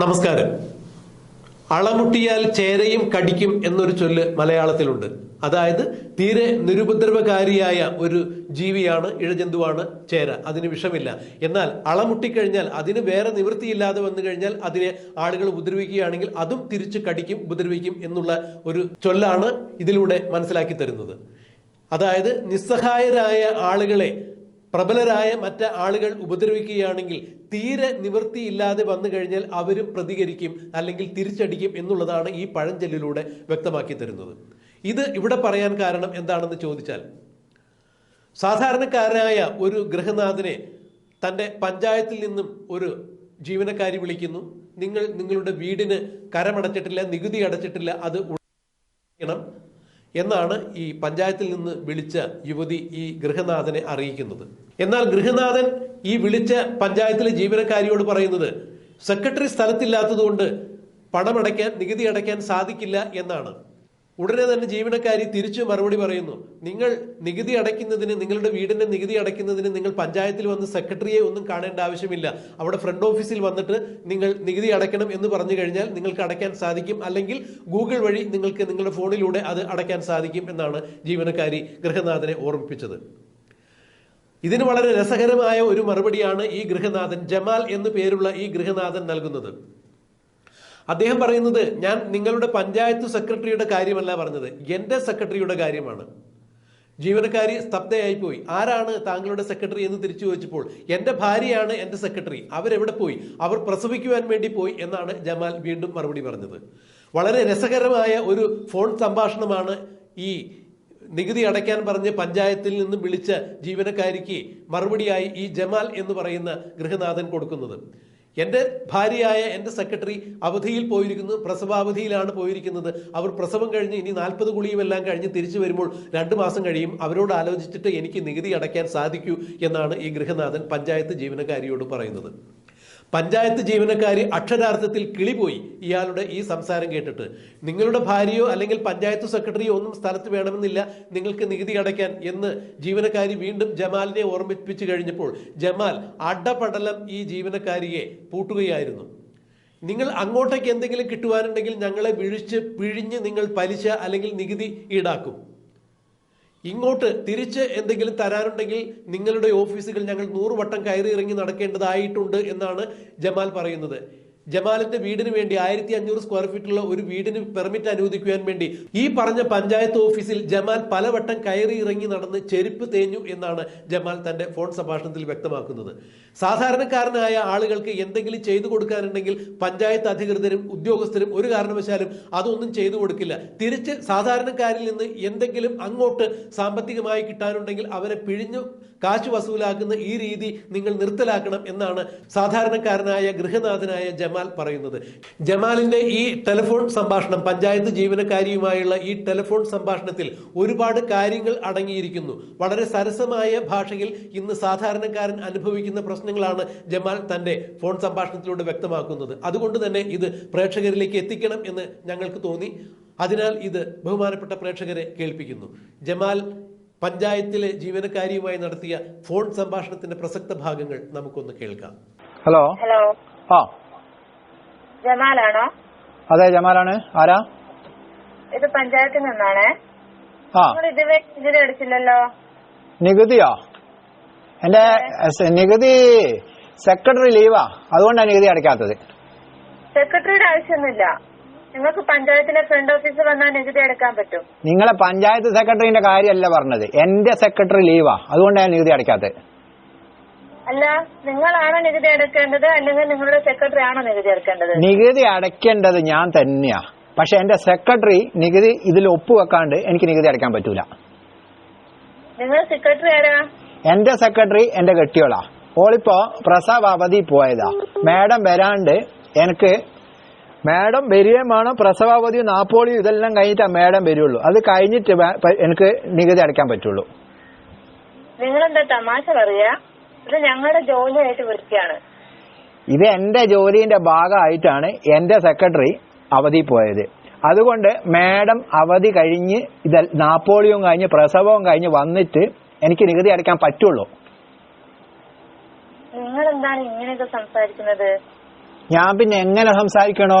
നമസ്കാരം. അളമുട്ടിയാൽ ചേരയും കടിക്കും എന്നൊരു ചൊല്ല് മലയാളത്തിലുണ്ട്. അതായത് തീരെ നിരുപദ്രവകാരിയായ ഒരു ജീവിയാണ് ഇഴജന്തുവാണ് ചേര. അതിന് വിഷമില്ല. എന്നാൽ അളമുട്ടിക്കഴിഞ്ഞാൽ അതിന് വേറെ നിവൃത്തിയില്ലാതെ വന്നു കഴിഞ്ഞാൽ അതിനെ ആളുകൾ ഉപദ്രവിക്കുകയാണെങ്കിൽ അതും തിരിച്ചു കടിക്കും ഉപദ്രവിക്കും എന്നുള്ള ഒരു ചൊല്ലാണ് ഇതിലൂടെ മനസ്സിലാക്കി തരുന്നത്. അതായത് നിസ്സഹായരായ ആളുകളെ പ്രബലരായ മറ്റ് ആളുകൾ ഉപദ്രവിക്കുകയാണെങ്കിൽ തീരെ നിവൃത്തിയില്ലാതെ വന്നു കഴിഞ്ഞാൽ അവരും പ്രതികരിക്കും അല്ലെങ്കിൽ തിരിച്ചടിക്കും എന്നുള്ളതാണ് ഈ പഴഞ്ചൊല്ലിലൂടെ വ്യക്തമാക്കി തരുന്നത്. ഇത് ഇവിടെ പറയാൻ കാരണം എന്താണെന്ന് ചോദിച്ചാൽ സാധാരണക്കാരനായ ഒരു ഗൃഹനാഥനെ തന്റെ പഞ്ചായത്തിൽ നിന്നും ഒരു ജീവനക്കാരി വിളിക്കുന്നു. നിങ്ങൾ നിങ്ങളുടെ വീടിന് കരമടച്ചിട്ടില്ല നികുതി അടച്ചിട്ടില്ല അത് എന്നാണ് ഈ പഞ്ചായത്തിൽ നിന്ന് വിളിച്ച യുവതി ഈ ഗൃഹനാഥനെ അറിയിക്കുന്നത്. എന്നാൽ ഗൃഹനാഥൻ ഈ വിളിച്ച പഞ്ചായത്തിലെ ജീവനക്കാരിയോട് പറയുന്നത് സെക്രട്ടറി സ്ഥലത്തില്ലാത്തതുകൊണ്ട് പണമടയ്ക്കാൻ നികുതി അടയ്ക്കാൻ സാധിക്കില്ല എന്നാണ്. ഉടനെ തന്നെ ജീവനക്കാരി തിരിച്ചു മറുപടി പറയുന്നു. നിങ്ങൾ നികുതി അടയ്ക്കുന്നതിന് നിങ്ങളുടെ വീടിന്റെ നികുതി അടയ്ക്കുന്നതിന് നിങ്ങൾ പഞ്ചായത്തിൽ വന്ന് സെക്രട്ടറിയെ ഒന്നും കാണേണ്ട ആവശ്യമില്ല. അവിടെ ഫ്രണ്ട് ഓഫീസിൽ വന്നിട്ട് നിങ്ങൾ നികുതി അടയ്ക്കണം എന്ന് പറഞ്ഞു കഴിഞ്ഞാൽ നിങ്ങൾക്ക് അടയ്ക്കാൻ സാധിക്കും. അല്ലെങ്കിൽ ഗൂഗിൾ വഴി നിങ്ങൾക്ക് നിങ്ങളുടെ ഫോണിലൂടെ അത് അടയ്ക്കാൻ സാധിക്കും എന്നാണ് ജീവനക്കാരി ഗൃഹനാഥനെ ഓർമ്മിപ്പിച്ചത്. ഇതിന് വളരെ രസകരമായ ഒരു മറുപടിയാണ് ഈ ഗൃഹനാഥൻ ജമാൽ എന്നു പേരുള്ള ഈ ഗൃഹനാഥൻ നൽകുന്നത്. അദ്ദേഹം പറയുന്നത് ഞാൻ നിങ്ങളുടെ പഞ്ചായത്ത് സെക്രട്ടറിയുടെ കാര്യമല്ല പറഞ്ഞത് എന്റെ സെക്രട്ടറിയുടെ കാര്യമാണ്. ജീവനക്കാരി സ്തബ്ധയായി പോയി. ആരാണ് താങ്കളുടെ സെക്രട്ടറി എന്ന് തിരിച്ചു ചോദിച്ചപ്പോൾ എന്റെ ഭാര്യയാണ് എന്റെ സെക്രട്ടറി. അവരെവിടെ പോയി? അവർ പ്രസവിക്കുവാൻ വേണ്ടി പോയി എന്നാണ് ജമാൽ വീണ്ടും മറുപടി പറഞ്ഞത്. വളരെ രസകരമായ ഒരു ഫോൺ സംഭാഷണമാണ് ഈ നികുതി അടയ്ക്കാൻ പറഞ്ഞ് പഞ്ചായത്തിൽ നിന്നും വിളിച്ച ജീവനക്കാരിക്ക് മറുപടിയായി ഈ ജമാൽ എന്ന് പറയുന്ന ഗൃഹനാഥൻ കൊടുക്കുന്നത്. എന്റെ ഭാര്യയായ എന്റെ സെക്രട്ടറി അവധിയിൽ പോയിരിക്കുന്നു പ്രസവാവധിയിലാണ് പോയിരിക്കുന്നത്. അവർ പ്രസവം കഴിഞ്ഞ് ഇനി നാൽപ്പത് കുളിയുമെല്ലാം കഴിഞ്ഞ് തിരിച്ചു വരുമ്പോൾ രണ്ട് മാസം കഴിയും. അവരോട് ആലോചിച്ചിട്ട് എനിക്ക് നികുതി അടയ്ക്കാൻ സാധിക്കൂ എന്നാണ് ഈ ഗൃഹനാഥൻ പഞ്ചായത്ത് ജീവനക്കാരിയോട് പറയുന്നത്. പഞ്ചായത്ത് ജീവനക്കാരി അക്ഷരാർത്ഥത്തിൽ കിളിപോയി. ഇയാളുടെ ഈ സംസാരം കേട്ടിട്ട്. നിങ്ങളുടെ ഭാര്യയോ അല്ലെങ്കിൽ പഞ്ചായത്ത് സെക്രട്ടറിയോ ഒന്നും സ്ഥലത്ത് വേണമെന്നില്ല. നിങ്ങൾക്ക് നികുതി അടയ്ക്കാൻ എന്ന് ജീവനക്കാരി വീണ്ടും ജമാലിനെ ഓർമ്മിപ്പിച്ചു കഴിഞ്ഞപ്പോൾ ജമാൽ അടപടലം ഈ ജീവനക്കാരിയെ പൂട്ടുകയായിരുന്നു. നിങ്ങൾ അങ്ങോട്ടേക്ക് എന്തെങ്കിലും കിട്ടുവാനുണ്ടെങ്കിൽ ഞങ്ങളെ വിഴിച്ച് പിഴിഞ്ഞ് നിങ്ങൾ പലിശ അല്ലെങ്കിൽ നികുതി ഈടാക്കും. ഇങ്ങോട്ട് തിരിച്ച് എന്തെങ്കിലും തരാനുണ്ടെങ്കിൽ നിങ്ങളുടെ ഓഫീസുകൾ ഞങ്ങൾ നൂറ് വട്ടം കയറി ഇറങ്ങി നടക്കേണ്ടതായിട്ടുണ്ട് എന്നാണ് ജമാൽ പറയുന്നത്. ജമാലിന്റെ വീടിന് വേണ്ടി ആയിരത്തി അഞ്ഞൂറ് സ്ക്വയർ ഫീറ്റുള്ള ഒരു വീടിന് പെർമിറ്റ് അനുവദിക്കുവാൻ വേണ്ടി ഈ പറഞ്ഞ പഞ്ചായത്ത് ഓഫീസിൽ ജമാൽ പലവട്ടം കയറി ഇറങ്ങി നടന്ന് ചെരുപ്പ് തേഞ്ഞു എന്നാണ് ജമാൽ തന്റെ ഫോൺ സംഭാഷണത്തിൽ വ്യക്തമാക്കുന്നത്. സാധാരണക്കാരനായ ആളുകൾക്ക് എന്തെങ്കിലും ചെയ്തു കൊടുക്കാനുണ്ടെങ്കിൽ പഞ്ചായത്ത് അധികൃതരും ഉദ്യോഗസ്ഥരും ഒരു കാരണവശാലും അതൊന്നും ചെയ്തു കൊടുക്കില്ല. തിരിച്ച് സാധാരണക്കാരിൽ നിന്ന് എന്തെങ്കിലും അങ്ങോട്ട് സാമ്പത്തികമായി കിട്ടാനുണ്ടെങ്കിൽ അവരെ പിഴിഞ്ഞു കാശ് വസൂലാക്കുന്ന ഈ രീതി നിങ്ങൾ നിർത്തലാക്കണം എന്നാണ് സാധാരണക്കാരനായ ഗൃഹനാഥനായ ജമാൽ പറയുന്നത്. ജമാലിന്റെ ഈ ടെലിഫോൺ സംഭാഷണം പഞ്ചായത്ത് ജീവനക്കാരിയുമായുള്ള ഈ ടെലിഫോൺ സംഭാഷണത്തിൽ ഒരുപാട് കാര്യങ്ങൾ അടങ്ങിയിരിക്കുന്നു. വളരെ സരസമായ ഭാഷയിൽ ഇന്ന് സാധാരണക്കാരൻ അനുഭവിക്കുന്ന പ്രശ്നങ്ങളാണ് ജമാൽ തന്റെ ഫോൺ സംഭാഷണത്തിലൂടെ വ്യക്തമാക്കുന്നത്. അതുകൊണ്ട് തന്നെ ഇത് പ്രേക്ഷകരിലേക്ക് എത്തിക്കണം എന്ന് ഞങ്ങൾക്ക് തോന്നി. അതിനാൽ ഇത് ബഹുമാനപ്പെട്ട പ്രേക്ഷകരെ കേൾപ്പിക്കുന്നു. ജമാൽ പഞ്ചായത്തിലെ ജീവനക്കാരിയുമായി നടത്തിയ ഫോൺ സംഭാഷണത്തിന്റെ പ്രസക്ത ഭാഗങ്ങൾ നമുക്കൊന്ന് കേൾക്കാം. ഹലോ. ഹലോ. ആ ജമാലാണോ? അതെ ജമാലാണ്. ആരാ? ഇത് പഞ്ചായത്തിൽ നിന്നാണേ. ഇതുവരെ നികുതി അടിച്ചില്ലല്ലോ നികുതിയോ? എന്റെ നികുതി സെക്രട്ടറി ലീവാ. അതുകൊണ്ടാണ് നികുതി അടയ്ക്കാത്തത്. സെക്രട്ടറിയുടെ ആവശ്യമൊന്നുമില്ല. നിങ്ങൾക്ക് പഞ്ചായത്തിലെ ഫ്രണ്ട് ഓഫീസ് വന്നാൽ നികുതി അടക്കാൻ പറ്റും. നിങ്ങളെ പഞ്ചായത്ത് സെക്രട്ടറിന്റെ കാര്യമല്ല പറഞ്ഞത്. എന്റെ സെക്രട്ടറി ലീവാ. അതുകൊണ്ടാണ് നികുതി അടയ്ക്കാത്തത്. അല്ല നിങ്ങളാണോ നികുതി അടക്കേണ്ടത്? അല്ലെങ്കിൽ നിങ്ങളുടെ സെക്രട്ടറി ആണോ നികുതി അടക്കേണ്ടത്? നികുതി അടയ്ക്കേണ്ടത് ഞാൻ തന്നെയാ. പക്ഷെ എന്റെ സെക്രട്ടറി നികുതി ഇതിൽ ഒപ്പുവെക്കാണ്ട് എനിക്ക് നികുതി അടയ്ക്കാൻ പറ്റൂല. നിങ്ങൾ സെക്രട്ടറി ആരാ? എന്റെ സെക്രട്ടറി എന്റെ കെട്ടിയോളാ. ഓളിപ്പോ പ്രസവ അവധി പോയതാ. മാഡം വരാണ്ട് എനിക്ക് മാഡം വരികയും വേണം. പ്രസവാവധിയും നാപ്പോളിയും ഇതെല്ലാം കഴിഞ്ഞിട്ടാ മാഡം വരുള്ളൂ. അത് കഴിഞ്ഞിട്ട് എനിക്ക് നികുതി അടയ്ക്കാൻ പറ്റുള്ളൂ. നിങ്ങളെന്താ തമാശ പറയാ? ഇത് ഞങ്ങളുടെ ജോലിയായിട്ട് ഇത് എന്റെ ജോലിന്റെ ഭാഗമായിട്ടാണ് എന്റെ സെക്രട്ടറി അവധി പോയത്. അതുകൊണ്ട് മാഡം അവധി കഴിഞ്ഞ് ഇത് നാപ്പോളിയും കഴിഞ്ഞ് പ്രസവവും കഴിഞ്ഞ് വന്നിട്ട് എനിക്ക് നികുതി അടയ്ക്കാൻ പറ്റുള്ളൂ. നിങ്ങൾ എന്താണ് ഇങ്ങനെയൊക്കെ സംസാരിക്കുന്നത്? ഞാൻ പിന്നെ എങ്ങനെ സംസാരിക്കണോ?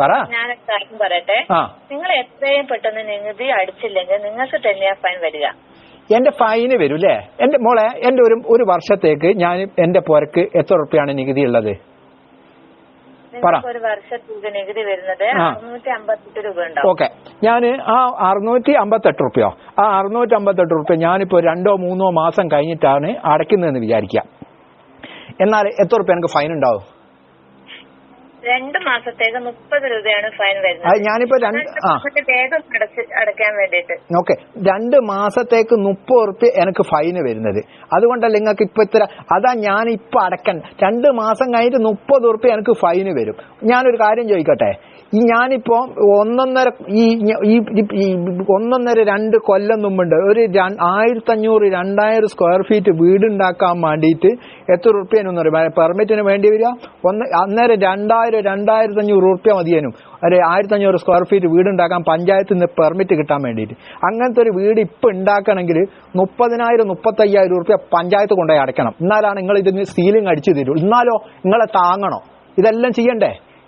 പറ. കാര്യം പറയട്ടെ. നിങ്ങൾ എത്രയും പെട്ടെന്ന് നികുതി അടിച്ചില്ലെങ്കിൽ നിങ്ങൾക്ക് തന്നെയാ ഫൈൻ വരിക. എന്റെ ഫൈന് വരും അല്ലേ എന്റെ മോളെ എന്റെ ഒരു ഒരു വർഷത്തേക്ക് ഞാൻ എന്റെ പോരക്ക് എത്ര ഉറുപ്പ്യാണ് നികുതി ഉള്ളത്? പറ. ഒരു വർഷത്തേക്ക് നികുതി വരുന്നത്. അറുന്നൂറ്റി അമ്പത്തെട്ട് രൂപ ഓക്കെ. ഞാൻ ആ അറുന്നൂറ്റി അമ്പത്തെട്ട് റുപ്യോ ആ അറുന്നൂറ്റി അമ്പത്തെട്ട് റുപ്യ ഞാനിപ്പോ രണ്ടോ മൂന്നോ മാസം കഴിഞ്ഞിട്ടാണ് അടയ്ക്കുന്നതെന്ന് വിചാരിക്കുക എന്നാൽ എത്ര റുപ്യ എനിക്ക് ഫൈൻ ഉണ്ടാവും? രണ്ട് മാസത്തേക്ക് മുപ്പത് രൂപയാണ് ഫൈൻ അത് വരുന്നത് ഞാനിപ്പോ രണ്ട് വേഗം അടച്ച് അടയ്ക്കാൻ വേണ്ടിയിട്ട്. ഓക്കെ. രണ്ട് മാസത്തേക്ക് മുപ്പത് റുപ്യ എനിക്ക് ഫൈന് വരുന്നത്. അതുകൊണ്ടല്ല നിങ്ങൾക്ക് ഇപ്പൊ ഇത്ര അതാ ഞാൻ ഇപ്പൊ അടക്കൻ രണ്ട് മാസം കഴിഞ്ഞിട്ട് മുപ്പത് റുപ്യ എനിക്ക് ഫൈന് വരും. ഞാനൊരു കാര്യം ചോദിക്കട്ടെ? ഈ ഞാനിപ്പോ ഒന്നൊന്നര ഈ ഒന്നൊന്നര രണ്ട് കൊല്ലം മുമ്പുണ്ട്. ഒരു ആയിരത്തി അഞ്ഞൂറ് രണ്ടായിരം സ്ക്വയർ ഫീറ്റ് വീടുണ്ടാക്കാൻ വേണ്ടിയിട്ട് എത്ര റുപ്യനൊന്നും പെർമിറ്റിന് വേണ്ടി വരിക? ഒന്ന് അന്നേരം രണ്ടായിരം രണ്ടായിരത്തി അഞ്ഞൂറ് റുപ്യ മതിയേനും. ഒരു ആയിരത്തി അഞ്ഞൂറ് സ്ക്വയർ ഫീറ്റ് വീടുണ്ടാക്കാൻ പഞ്ചായത്തിൽ നിന്ന് പെർമിറ്റ് കിട്ടാൻ വേണ്ടിയിട്ട്. അങ്ങനത്തെ ഒരു വീട് ഇപ്പൊ ഉണ്ടാക്കണമെങ്കിൽ മുപ്പതിനായിരം മുപ്പത്തയ്യായിരം റുപ്യ പഞ്ചായത്ത് കൊണ്ടുപോയി അടയ്ക്കണം. എന്നാലാണ് നിങ്ങൾ ഇതിന് സീലിംഗ് അടിച്ചു തരൂ. എന്നാലോ നിങ്ങളെ താങ്ങണോ? ഇതെല്ലാം ചെയ്യണ്ടേ?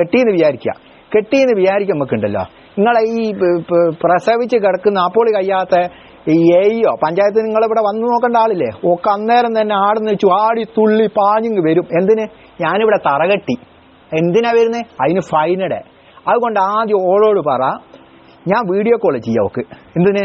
കെട്ടിന്ന് വിചാരിക്കുക. കെട്ടിയെന്ന് കെട്ടിന്ന് വിചാരിക്കുമ്പോക്കുണ്ടല്ലോ നിങ്ങളെ ഈ പ്രസവിച്ച് കിടക്കുന്ന ആപ്പോളി കഴിയാത്ത ഈ എയ്യോ പഞ്ചായത്ത് നിങ്ങളിവിടെ വന്നു നോക്കേണ്ട ആളില്ലേ? ഒക്കെ അന്നേരം തന്നെ ആടുന്ന് വെച്ചു ആടി തുള്ളി പാഞ്ഞിങ് വരും. എന്തിന്? ഞാനിവിടെ തറകെട്ടി. എന്തിനാ വരുന്നത് അതിന് ഫൈനടെ അതുകൊണ്ട് ആദ്യം ഓളോട് പറ. ഞാൻ വീഡിയോ കോൾ ചെയ്യാം ഓക്ക്. എന്തിന്?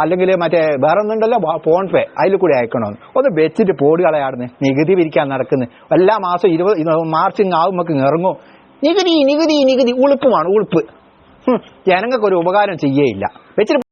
അല്ലെങ്കിൽ മറ്റേ വേറെ ഒന്നുണ്ടല്ലോ ഫോൺ പേ അതിൽ കൂടി അയക്കണമെന്ന് ഒന്ന് വെച്ചിട്ട് പോടി കളയാടുന്ന് നികുതി പിരിക്കാൻ നടക്കുന്നു. എല്ലാ മാസം ഇരുപത് മാർച്ച് ഇങ്ങ് ആവുമ്പോ ഇറങ്ങും. നികുതി നികുതി നികുതി. ഉളുപ്പുമാണ് ഉളുപ്പ്. ഹും, ജനങ്ങൾക്ക് ഒരു ഉപകാരം ചെയ്യേയില്ല. വെച്ചിട്ട്